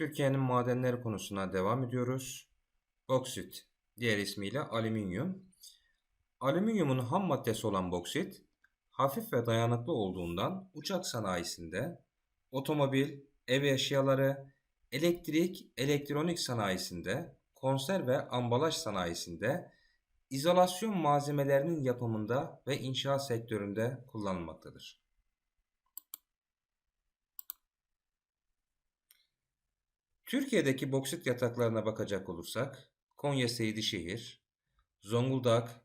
Türkiye'nin madenleri konusuna devam ediyoruz. Boksit, diğer ismiyle alüminyum. Alüminyumun ham maddesi olan boksit, hafif ve dayanıklı olduğundan uçak sanayisinde, otomobil, ev eşyaları, elektrik, elektronik sanayisinde, konserve ve ambalaj sanayisinde, izolasyon malzemelerinin yapımında ve inşaat sektöründe kullanılmaktadır. Türkiye'deki boksit yataklarına bakacak olursak Konya Seydişehir, Zonguldak,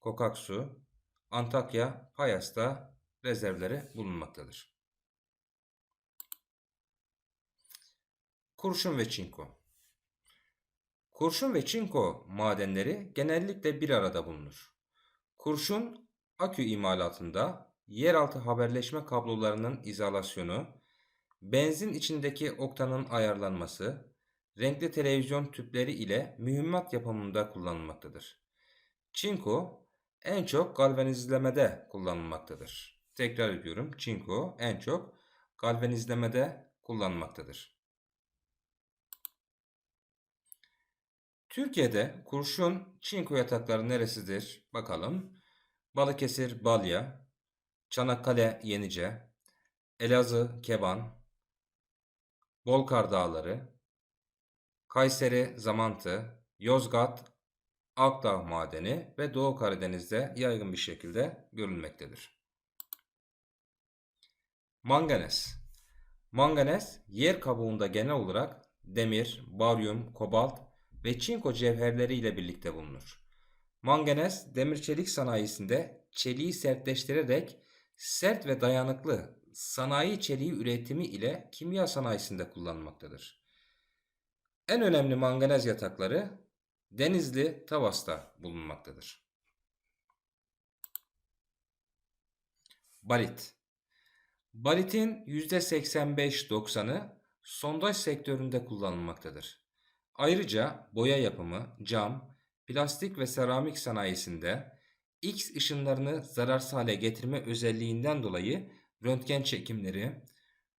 Kokaksu, Antakya, Payas'ta rezervleri bulunmaktadır. Kurşun ve çinko. Kurşun ve çinko madenleri genellikle bir arada bulunur. Kurşun akü imalatında yeraltı haberleşme kablolarının izolasyonu, benzin içindeki oktanın ayarlanması, renkli televizyon tüpleri ile mühimmat yapımında kullanılmaktadır. Çinko en çok galvanizlemede kullanılmaktadır. Tekrar ediyorum. Çinko en çok galvanizlemede kullanılmaktadır. Türkiye'de kurşun çinko yatakları neresidir? Bakalım. Balıkesir, Balya, Çanakkale, Yenice, Elazığ, Keban, Bolkar Dağları, Kayseri, Zamantı, Yozgat, Akdağ Madeni ve Doğu Karadeniz'de yaygın bir şekilde görülmektedir. Manganez Manganez yer kabuğunda genel olarak demir, baryum, kobalt ve çinko cevherleri ile birlikte bulunur. Manganez demir çelik sanayisinde çeliği sertleştirerek sert ve dayanıklı sanayi çeliği üretimi ile kimya sanayisinde kullanılmaktadır. En önemli manganez yatakları Denizli, Tavas'ta bulunmaktadır. Barit Baritin %85-90'ı sondaj sektöründe kullanılmaktadır. Ayrıca boya yapımı, cam, plastik ve seramik sanayisinde X ışınlarını zararsız hale getirme özelliğinden dolayı röntgen çekimleri,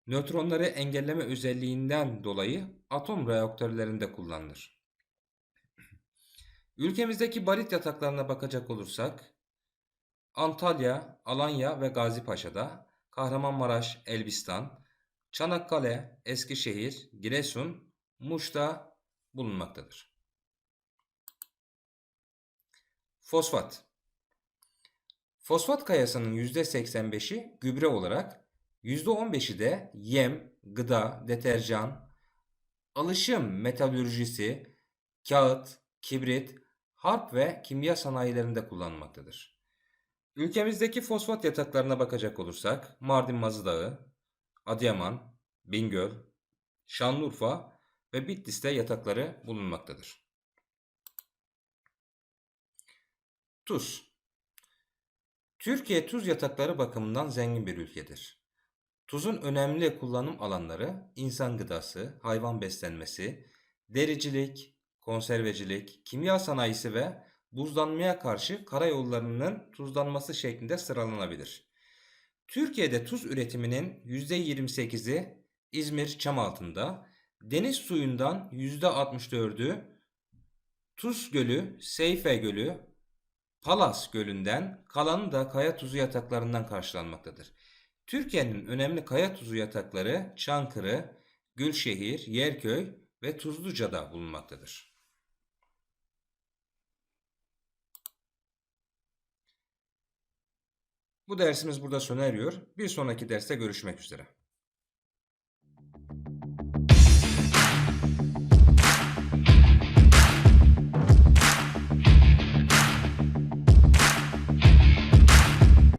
nötronları engelleme özelliğinden dolayı atom reaktörlerinde kullanılır. Ülkemizdeki barit yataklarına bakacak olursak Antalya, Alanya ve Gazipaşa'da, Kahramanmaraş, Elbistan, Çanakkale, Eskişehir, Giresun, Muş'ta bulunmaktadır. Fosfat Fosfat kayasının %85'i gübre olarak, %15'i de yem, gıda, deterjan, alışım metalürjisi, kağıt, kibrit, harp ve kimya sanayilerinde kullanılmaktadır. Ülkemizdeki fosfat yataklarına bakacak olursak Mardin Mazı Dağı, Adıyaman, Bingöl, Şanlıurfa ve Bitlis'te yatakları bulunmaktadır. Tuz Türkiye tuz yatakları bakımından zengin bir ülkedir. Tuzun önemli kullanım alanları insan gıdası, hayvan beslenmesi, dericilik, konservecilik, kimya sanayisi ve buzlanmaya karşı karayollarının tuzlanması şeklinde sıralanabilir. Türkiye'de tuz üretiminin %28'i İzmir Çamaltı'nda, deniz suyundan %64'ü Tuz Gölü, Seyfe Gölü, Palas Gölü'nden, kalanı da kaya tuzu yataklarından karşılanmaktadır. Türkiye'nin önemli kaya tuzu yatakları Çankırı, Gülşehir, Yerköy ve Tuzluca'da bulunmaktadır. Bu dersimiz burada sona eriyor. Bir sonraki derste görüşmek üzere.